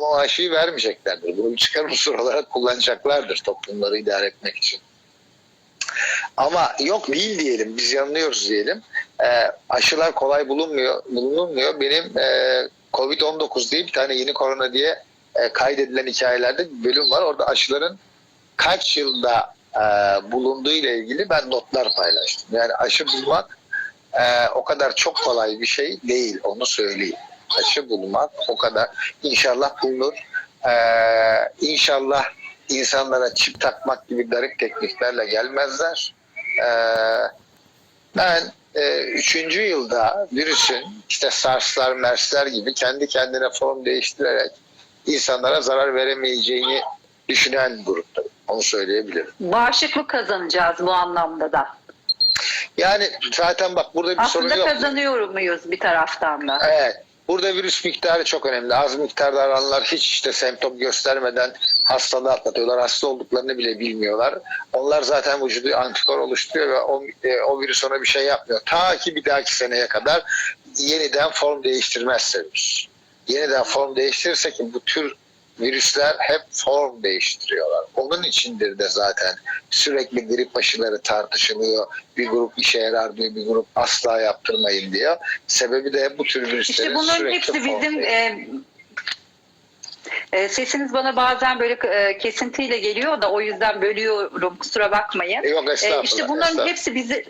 Ama o aşıyı vermeyeceklerdir. Bunu bir çıkar unsur olarak kullanacaklardır toplumları idare etmek için. Ama yok değil diyelim, biz yanılıyoruz diyelim. Ee, aşılar kolay bulunmuyor, bulunulmuyor. Benim e, Covid-19 diye bir tane yeni korona diye e, kaydedilen hikayelerde bir bölüm var. Orada aşıların kaç yılda e, bulunduğu ile ilgili ben notlar paylaştım. Yani aşı bulmak e, o kadar çok kolay bir şey değil, onu söyleyeyim. Aşı bulmak o kadar. İnşallah bulunur. E, inşallah insanlara çip takmak gibi garip tekniklerle gelmezler. E, ben e, üçüncü yılda virüsün işte SARS'lar, MERS'ler gibi kendi kendine form değiştirerek insanlara zarar veremeyeceğini düşünen gruptayım. Onu söyleyebilirim. Bağışıklık kazanacağız bu anlamda da. Yani zaten bak burada bir sorun Aslında yok. kazanıyor muyuz bir taraftan da? Evet. Burada virüs miktarı çok önemli. Az miktarda aranlar hiç işte semptom göstermeden hastalığı atlatıyorlar. Hasta olduklarını bile bilmiyorlar. Onlar zaten vücudu antikor oluşturuyor ve o, e, o virüs ona bir şey yapmıyor. Ta ki bir dahaki seneye kadar yeniden form değiştirmezse virüs. Yeniden form değiştirirse ki bu tür virüsler hep form değiştiriyorlar. Onun içindir de zaten sürekli grip aşıları tartışılıyor. Bir grup işe yarar diyor, bir grup asla yaptırmayın diyor. Sebebi de bu tür virüslerin İşte bunların hepsi bizim e, e, sesiniz bana bazen böyle e, kesintiyle geliyor da o yüzden bölüyorum kusura bakmayın. Yok E, işte bunların hepsi bizi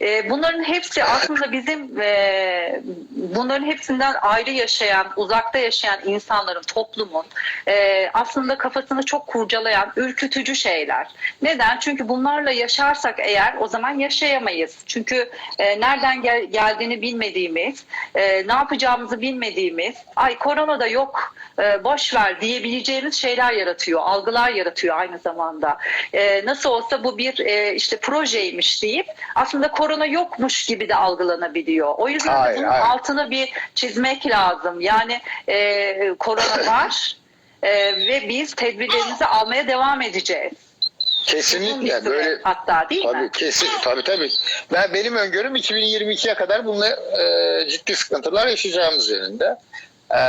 e, bunların hepsi aslında bizim e, bunların hepsinden ayrı yaşayan, uzakta yaşayan insanların, toplumun e, aslında kafasını çok kurcalayan, ürkütücü şeyler. Neden? Çünkü bunlarla yaşarsak eğer o zaman yaşayamayız. Çünkü e, nereden gel- geldiğini bilmediğimiz, e, ne yapacağımızı bilmediğimiz, ay korona da yok, e, boş ver diyebileceğimiz şeyler yaratıyor, algılar yaratıyor aynı zamanda. E, nasıl olsa bu bir e, işte projeymiş deyip aslında korona yokmuş gibi de algılanabiliyor. O yüzden de Hayır, bunun hayır. altını bir çizmek lazım. Yani e, korona var e, ve biz tedbirlerimizi almaya devam edeceğiz. Kesinlikle böyle hatta değil Tabii mi? kesin tabii tabii. Ben benim öngörüm 2022'ye kadar bununla e, ciddi sıkıntılar yaşayacağımız yönünde. E,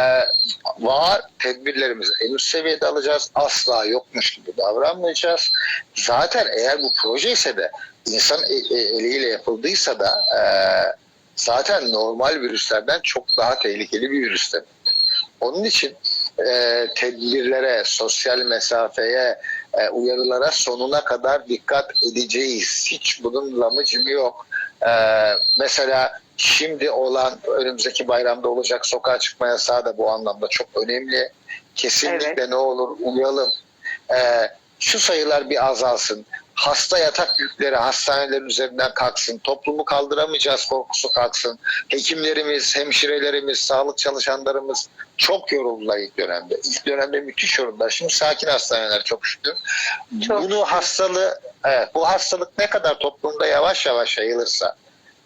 var tedbirlerimizi en üst seviyede alacağız. Asla yokmuş gibi davranmayacağız. Zaten eğer bu proje ise de insan e- e- eliyle yapıldıysa da e, zaten normal virüslerden çok daha tehlikeli bir virüs demek. Onun için e, tedbirlere, sosyal mesafeye, e, uyarılara sonuna kadar dikkat edeceğiz. Hiç bunun lamıcımı yok. E, mesela şimdi olan önümüzdeki bayramda olacak sokağa çıkma yasağı da bu anlamda çok önemli. Kesinlikle Evet. ne olur uyalım. E, şu sayılar bir azalsın. Hasta yatak yükleri hastanelerin üzerinden kalksın. Toplumu kaldıramayacağız korkusu kalksın. Hekimlerimiz, hemşirelerimiz, sağlık çalışanlarımız çok yoruldular ilk dönemde. İlk dönemde müthiş yoruldular. Şimdi sakin hastaneler çok şükür. Çok Bunu hastalığı, evet, bu hastalık ne kadar toplumda yavaş yavaş yayılırsa,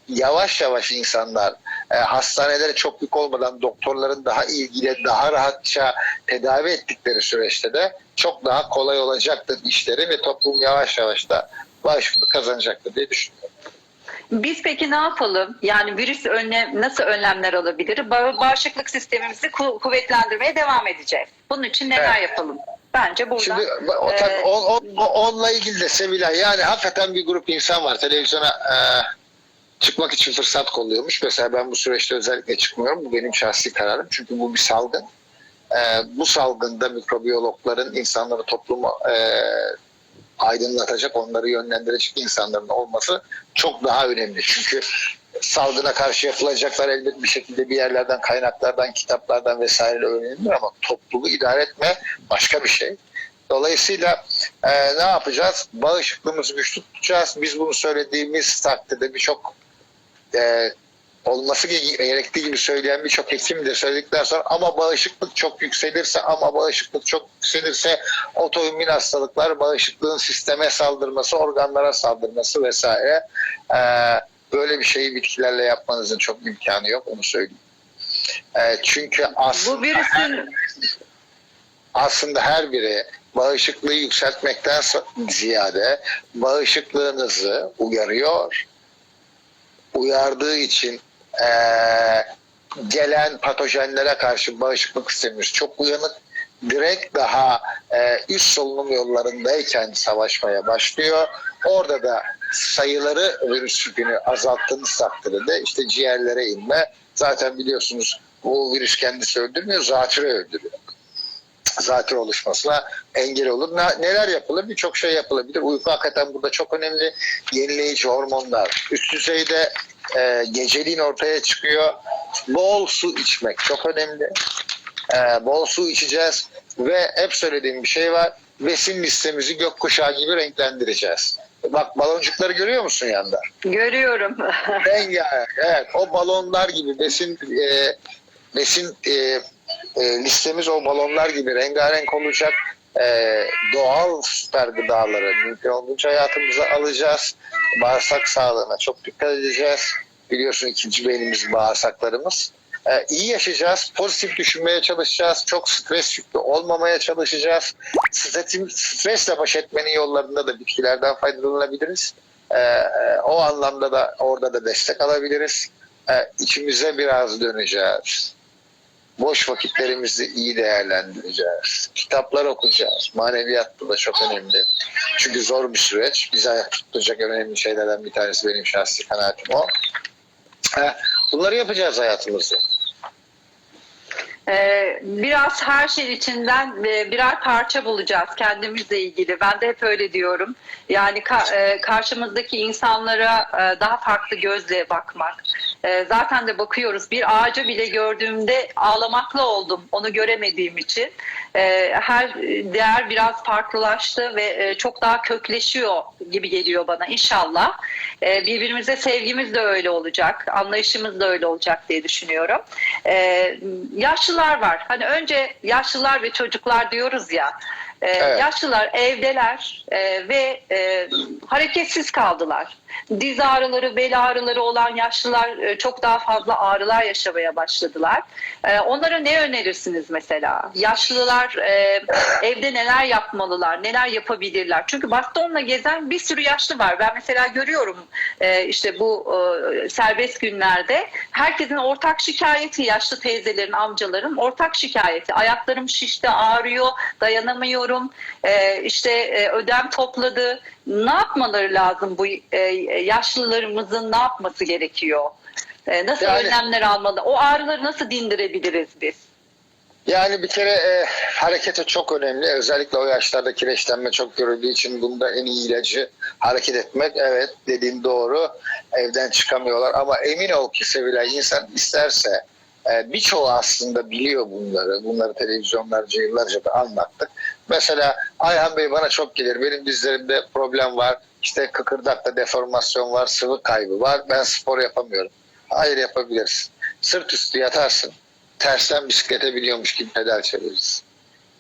yavaş yavaş insanlar e, hastanelere çok yük olmadan doktorların daha ilgili, daha rahatça tedavi ettikleri süreçte de çok daha kolay olacaktır işleri ve toplum yavaş yavaş da bağışıklık kazanacaktır diye düşünüyorum. Biz peki ne yapalım? Yani virüs önlem nasıl önlemler alabilir? Ba- bağışıklık sistemimizi ku- kuvvetlendirmeye devam edeceğiz. Bunun için neler Evet. yapalım? Bence burada Şimdi o, e, on, on- onunla ilgili de Sevilay yani hakikaten bir grup insan var televizyona e, çıkmak için fırsat kolluyormuş. Mesela ben bu süreçte özellikle çıkmıyorum. Bu benim şahsi kararım. Çünkü bu bir salgın. E, bu salgında mikrobiyologların insanları toplumu e, aydınlatacak, onları yönlendirecek insanların olması çok daha önemli. Çünkü salgına karşı yapılacaklar elbet bir şekilde bir yerlerden, kaynaklardan, kitaplardan vesaire öğrenilir ama toplumu idare etme başka bir şey. Dolayısıyla e, ne yapacağız? Bağışıklığımızı güçlü tutacağız. Biz bunu söylediğimiz takdirde birçok e, olması gerektiği gibi söyleyen birçok hekim de söyledikten sonra ama bağışıklık çok yükselirse ama bağışıklık çok yükselirse otoimmün hastalıklar bağışıklığın sisteme saldırması, organlara saldırması vesaire e, böyle bir şeyi bitkilerle yapmanızın çok imkanı yok onu söyleyeyim. E, çünkü aslında bu virüsün aslında her biri bağışıklığı yükseltmekten ziyade bağışıklığınızı uyarıyor. Uyardığı için eee, gelen patojenlere karşı bağışıklık sistemimiz çok uyanık. direkt daha e, üst solunum yollarındayken savaşmaya başlıyor. Orada da sayıları virüs yükünü azalttığınız takdirde işte ciğerlere inme. Zaten biliyorsunuz bu virüs kendisi öldürmüyor, zatürre öldürüyor. Zatürre oluşmasına engel olur. Ne- neler yapılır? Birçok şey yapılabilir. Uyku hakikaten burada çok önemli. Yenileyici hormonlar üst düzeyde e, geceliğin ortaya çıkıyor. Bol su içmek çok önemli. E, bol su içeceğiz ve hep söylediğim bir şey var. Besin listemizi gökkuşağı gibi renklendireceğiz. Bak baloncukları görüyor musun yanda? Görüyorum. Rengarenk. Evet, o balonlar gibi besin e, besin e, e, listemiz o balonlar gibi rengarenk olacak. E, doğal süper gıdaları mümkün olduğunca hayatımıza alacağız. Bağırsak sağlığına çok dikkat edeceğiz. Biliyorsun ikinci beynimiz bağırsaklarımız. E, iyi yaşayacağız, pozitif düşünmeye çalışacağız, çok stres yüklü olmamaya çalışacağız. Stresin, stresle baş etmenin yollarında da bitkilerden faydalanabiliriz. E, o anlamda da orada da destek alabiliriz. E, içimize biraz döneceğiz. Boş vakitlerimizi iyi değerlendireceğiz. Kitaplar okuyacağız. Maneviyat da çok önemli. Çünkü zor bir süreç. Bizi ayakta tutacak önemli şeylerden bir tanesi benim şahsi kanaatim o. Bunları yapacağız hayatımızda. Ee, biraz her şey içinden e, birer parça bulacağız kendimizle ilgili. Ben de hep öyle diyorum. Yani e, karşımızdaki insanlara e, daha farklı gözle bakmak. E, Zaten de bakıyoruz. Bir ağaca bile gördüğümde ağlamakla oldum. Onu göremediğim için. E, Her değer biraz farklılaştı ve e, çok daha kökleşiyor gibi geliyor bana inşallah. E, Birbirimize sevgimiz de öyle olacak. Anlayışımız da öyle olacak diye düşünüyorum. Yaşlılar var. Hani önce yaşlılar ve çocuklar diyoruz ya. E, Evet. Yaşlılar evdeler e, ve e, hareketsiz kaldılar. Diz ağrıları, bel ağrıları olan yaşlılar e, çok daha fazla ağrılar yaşamaya başladılar. E, onlara ne önerirsiniz mesela? Yaşlılar e, evde neler yapmalılar, neler yapabilirler? Çünkü bastonla gezen bir sürü yaşlı var. Ben mesela görüyorum e, işte bu e, serbest günlerde herkesin ortak şikayeti, yaşlı teyzelerin, amcaların ortak şikayeti. Ayaklarım şişti, ağrıyor, dayanamıyorum, e, işte e, ödem topladı. Ne yapmaları lazım bu e, yaşlılarımızın ne yapması gerekiyor? E, nasıl Yani- önlemler almalı? O ağrıları nasıl dindirebiliriz biz? Yani bir kere e, harekete çok önemli. Özellikle o yaşlarda kireçlenme çok görüldüğü için bunda en iyi ilacı hareket etmek. Evet dediğin doğru. Evden çıkamıyorlar ama emin ol ki sevilen insan isterse e, birçoğu aslında biliyor bunları. Bunları televizyonlarca yıllarca da anlattık. Mesela Ayhan Bey bana çok gelir. Benim dizlerimde problem var. İşte kıkırdakta deformasyon var, sıvı kaybı var. Ben spor yapamıyorum. Hayır yapabilirsin. Sırt üstü yatarsın tersten bisiklete biniyormuş gibi pedal çeviririz.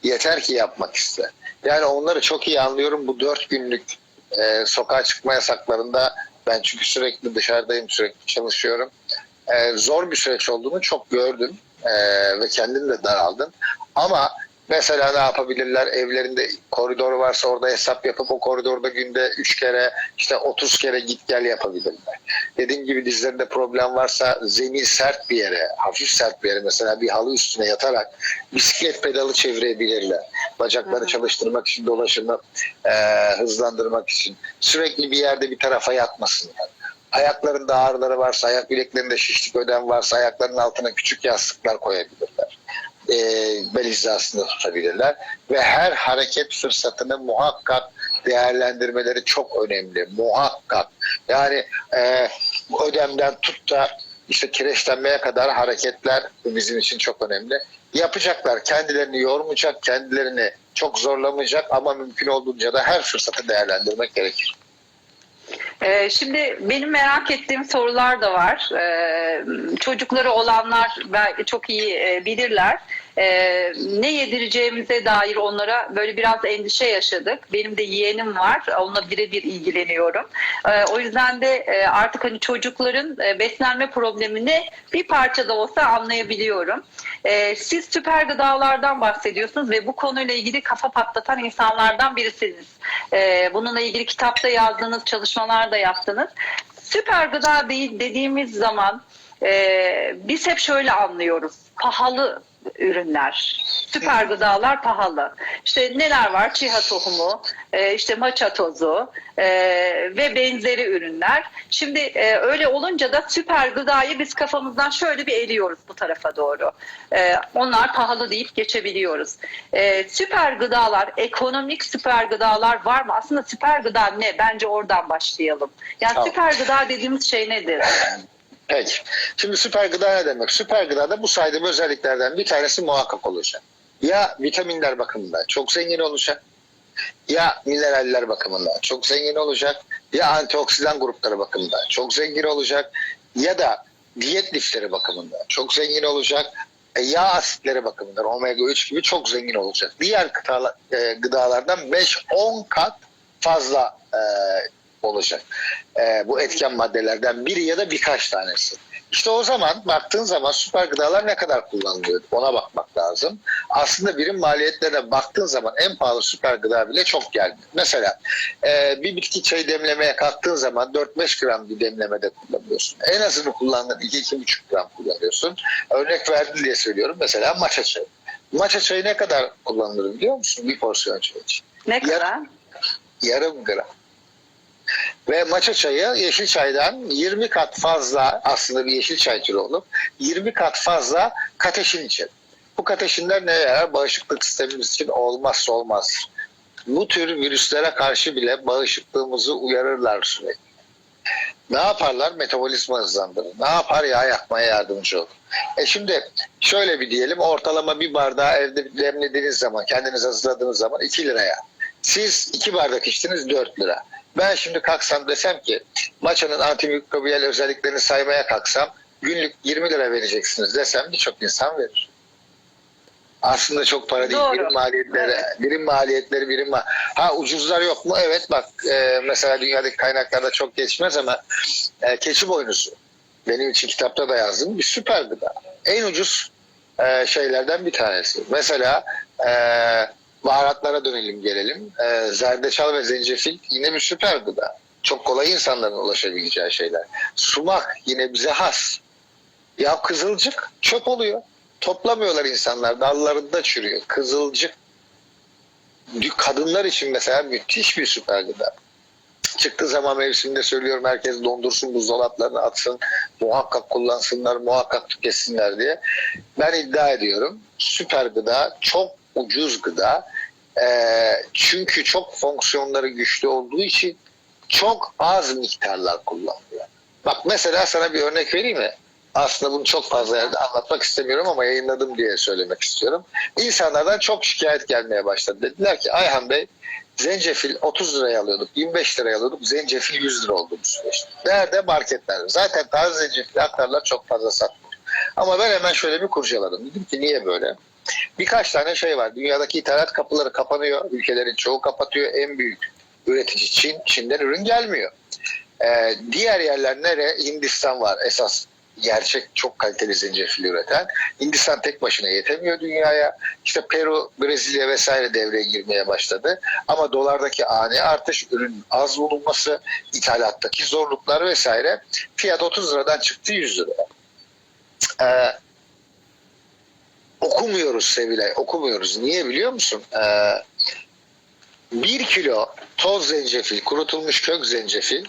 Yeter ki yapmak iste. Yani onları çok iyi anlıyorum. Bu dört günlük e, sokağa çıkma yasaklarında ben çünkü sürekli dışarıdayım, sürekli çalışıyorum. E, zor bir süreç olduğunu çok gördüm e, ve kendim de daraldım. Ama mesela ne yapabilirler? Evlerinde koridor varsa orada hesap yapıp o koridorda günde 3 kere işte 30 kere git gel yapabilirler. Dediğim gibi dizlerinde problem varsa zemin sert bir yere, hafif sert bir yere mesela bir halı üstüne yatarak bisiklet pedalı çevirebilirler. Bacakları Hı hı. çalıştırmak için, dolaşımı e, hızlandırmak için. Sürekli bir yerde bir tarafa yatmasınlar. Ayaklarında ağrıları varsa, ayak bileklerinde şişlik ödem varsa ayaklarının altına küçük yastıklar koyabilirler. E, bel tutabilirler. Ve her hareket fırsatını muhakkak değerlendirmeleri çok önemli. Muhakkak. Yani e, ödemden tut da işte kireçlenmeye kadar hareketler bizim için çok önemli. Yapacaklar. Kendilerini yormayacak, kendilerini çok zorlamayacak ama mümkün olduğunca da her fırsatı değerlendirmek gerekir. Ee, şimdi benim merak ettiğim sorular da var. Ee, çocukları olanlar belki çok iyi e, bilirler. Ee, ne yedireceğimize dair onlara böyle biraz endişe yaşadık. Benim de yeğenim var. Onunla birebir ilgileniyorum. Ee, o yüzden de e, artık hani çocukların e, beslenme problemini bir parça da olsa anlayabiliyorum. Ee, siz süper gıdalardan bahsediyorsunuz ve bu konuyla ilgili kafa patlatan insanlardan birisiniz. Ee, bununla ilgili kitapta yazdığınız çalışmalar da yaptınız. Süper gıda dediğimiz zaman e, biz hep şöyle anlıyoruz. Pahalı ürünler. Süper gıdalar pahalı. İşte neler var? Çiha tohumu, e, işte maça tozu e, ve benzeri ürünler. Şimdi e, öyle olunca da süper gıdayı biz kafamızdan şöyle bir eliyoruz bu tarafa doğru. E, onlar pahalı deyip geçebiliyoruz. E, süper gıdalar, ekonomik süper gıdalar var mı? Aslında süper gıda ne? Bence oradan başlayalım. Yani Tamam. süper gıda dediğimiz şey nedir? Peki. Şimdi süper gıda ne demek? Süper gıdada bu saydığım özelliklerden bir tanesi muhakkak olacak. Ya vitaminler bakımından çok zengin olacak, ya mineraller bakımından çok zengin olacak, ya antioksidan grupları bakımından çok zengin olacak, ya da diyet lifleri bakımından çok zengin olacak, e, yağ asitleri bakımından omega 3 gibi çok zengin olacak. Diğer e, gıdalardan 5-10 kat fazla e, olacak. E, bu etken maddelerden biri ya da birkaç tanesi. İşte o zaman baktığın zaman süper gıdalar ne kadar kullanılıyor ona bakmak lazım. Aslında birim maliyetlerine baktığın zaman en pahalı süper gıda bile çok geldi. Mesela e, bir bitki çayı demlemeye kalktığın zaman 4-5 gram bir demlemede kullanıyorsun. En azını kullandığın 2-2,5 gram kullanıyorsun. Örnek verdim diye söylüyorum. Mesela maça çayı. Maça çayı ne kadar kullanılır biliyor musun? Bir porsiyon çay için. Ne kadar? Yarım gram. Ve maça çayı yeşil çaydan 20 kat fazla aslında bir yeşil çay türü olup 20 kat fazla kateşin için. Bu kateşinler ne yarar? Bağışıklık sistemimiz için olmazsa olmaz. Bu tür virüslere karşı bile bağışıklığımızı uyarırlar sürekli. Ne yaparlar? Metabolizma hızlandırır. Ne yapar? Yağ yakmaya yardımcı olur. E şimdi şöyle bir diyelim ortalama bir bardağı evde demlediğiniz zaman kendiniz hazırladığınız zaman 2 liraya. Siz 2 bardak içtiniz 4 lira. Ben şimdi kalksam desem ki maçanın antimikrobiyal özelliklerini saymaya kalksam günlük 20 lira vereceksiniz desem birçok insan verir. Aslında çok para değil. Doğru. Birim maliyetleri, Evet. birim maliyetleri, birim ma- Ha ucuzlar yok mu? Evet bak e, mesela dünyadaki kaynaklarda çok geçmez ama e, keçi boynuzu benim için kitapta da yazdım bir süper gıda. En ucuz e, şeylerden bir tanesi. Mesela e, baharatlara dönelim gelelim. E, zerdeçal ve zencefil yine bir süper gıda. Çok kolay insanların ulaşabileceği şeyler. Sumak yine bize has. Ya kızılcık çöp oluyor. Toplamıyorlar insanlar. Dallarında çürüyor. Kızılcık kadınlar için mesela müthiş bir süper gıda. Çıktığı zaman mevsiminde söylüyorum herkes dondursun buzdolaplarını atsın muhakkak kullansınlar muhakkak tüketsinler diye. Ben iddia ediyorum süper gıda çok ucuz gıda Ee, çünkü çok fonksiyonları güçlü olduğu için çok az miktarlar kullanılıyor. Bak mesela sana bir örnek vereyim mi? Aslında bunu çok fazla yerde anlatmak istemiyorum ama yayınladım diye söylemek istiyorum. İnsanlardan çok şikayet gelmeye başladı. Dediler ki Ayhan Bey zencefil 30 liraya alıyorduk, 25 liraya alıyorduk, zencefil 100 lira oldu bu süreçte. Nerede? Marketlerde. Zaten taze zencefil aktarlar çok fazla satmıyor. Ama ben hemen şöyle bir kurcaladım. Dedim ki niye böyle? Birkaç tane şey var. Dünyadaki ithalat kapıları kapanıyor. Ülkelerin çoğu kapatıyor. En büyük üretici Çin. Çin'den ürün gelmiyor. Ee, diğer yerler nere? Hindistan var esas gerçek çok kaliteli zencefil üreten. Hindistan tek başına yetemiyor dünyaya. İşte Peru, Brezilya vesaire devreye girmeye başladı. Ama dolardaki ani artış, ürün az bulunması, ithalattaki zorluklar vesaire fiyat 30 liradan çıktı 100 lira. Ee, okumuyoruz Sevilay, okumuyoruz. Niye biliyor musun? Ee, bir kilo toz zencefil, kurutulmuş kök zencefil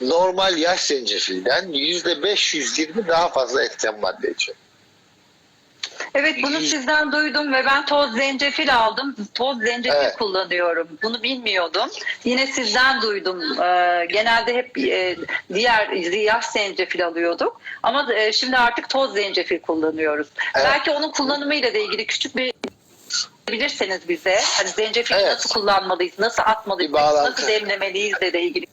normal yaş zencefilden yüzde 520 daha fazla etken madde içeriyor. Evet bunu sizden duydum ve ben toz zencefil aldım. Toz zencefil Evet. kullanıyorum. Bunu bilmiyordum. Yine sizden duydum. Ee, genelde hep e, diğer yaş zencefil alıyorduk. Ama e, şimdi artık toz zencefil kullanıyoruz. Evet. Belki onun kullanımıyla da ilgili küçük bir bilirseniz bize hani zencefil Evet. nasıl kullanmalıyız, nasıl atmalıyız, Bir bağlantı. nasıl demlemeliyiz de de ilgili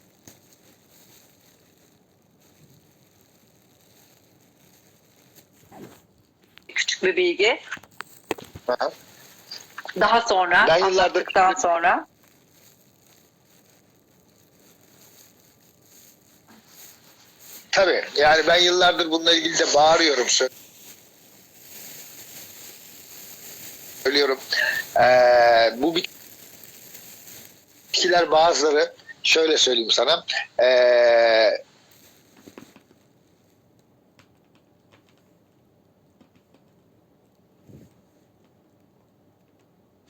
küçük bir bilgi. Aha. Daha sonra, Ben yıllardır- anlattıktan sonra. Tabii yani ben yıllardır bununla ilgili de bağırıyorum. Söylüyorum. Ee, bu bitkiler bazıları şöyle söyleyeyim sana. Ee,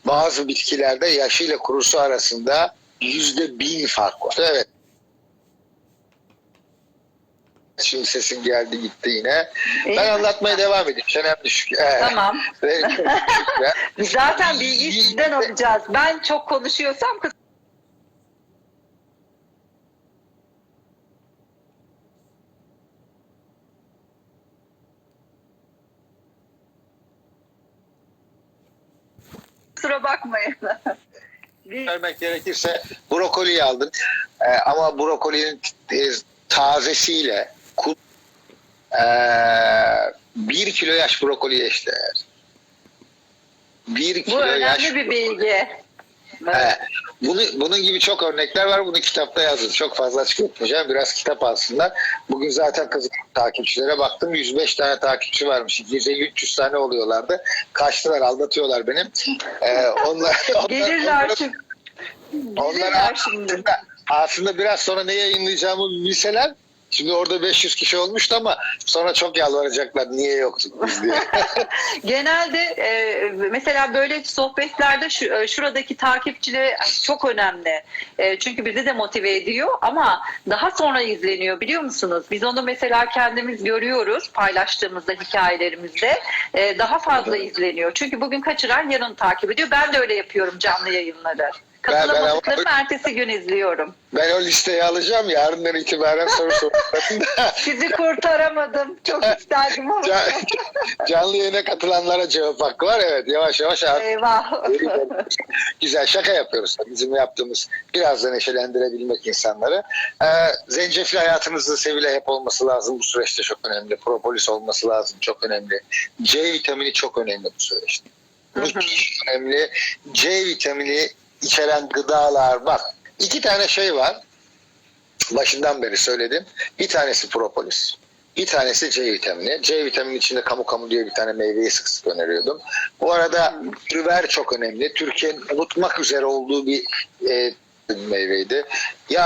bazı bitkilerde yaşıyla kurusu arasında yüzde bin fark var. Evet. Şimdi sesin geldi gitti yine. İyi. Ben anlatmaya devam edeyim. Çenem düşük. Evet. Tamam. Zaten bilgiyi sizden alacağız. Ben çok konuşuyorsam Kusura bakmayın. Vermek gerekirse brokoliyi aldım. Ee, ama brokolinin e, tazesiyle ku- ee, bir kilo yaş brokoli eşdeğer. Bir Bu kilo yaş önemli bir bilgi. He, bunu, bunun gibi çok örnekler var. Bunu kitapta yazdım. Çok fazla açık etmeyeceğim. Biraz kitap alsınlar. Bugün zaten kızı takipçilere baktım. 105 tane takipçi varmış. Gece 300 tane oluyorlardı. Kaçtılar, aldatıyorlar benim. Ee, onlar, onlar, Gelirler şimdi. Gelirler şimdi. aslında, aslında biraz sonra ne yayınlayacağımı bilseler Şimdi orada 500 kişi olmuştu ama sonra çok yalvaracaklar niye yoktuk biz diye. Genelde e, mesela böyle sohbetlerde şu, e, şuradaki takipçileri çok önemli. E, çünkü bizi de motive ediyor ama daha sonra izleniyor biliyor musunuz? Biz onu mesela kendimiz görüyoruz paylaştığımızda hikayelerimizde. E, daha fazla izleniyor. Çünkü bugün kaçıran yarın takip ediyor. Ben de öyle yapıyorum canlı yayınları. Ben- ben Katılamadıklarımı ertesi gün izliyorum. ben o listeyi alacağım yarından itibaren soru sorarım. Sizi kurtaramadım. Çok isterdim ama. Can- Canlı yayına katılanlara cevap hakkı var. Evet yavaş yavaş Eyvah. güzel şaka yapıyoruz. Bizim yaptığımız biraz da neşelendirebilmek insanları. Ee, zencefil hayatınızda Sevil'e hep olması lazım bu süreçte çok önemli. Propolis olması lazım çok önemli. C vitamini çok önemli bu süreçte. Müthiş önemli. C vitamini içeren gıdalar bak iki tane şey var. Başından beri söyledim. Bir tanesi propolis. Bir tanesi C vitamini. C vitamini içinde kamu kamu diye bir tane meyveyi sık sık öneriyordum. Bu arada trüver çok önemli. Türkiye'nin unutmak üzere olduğu bir e, meyveydi. Ya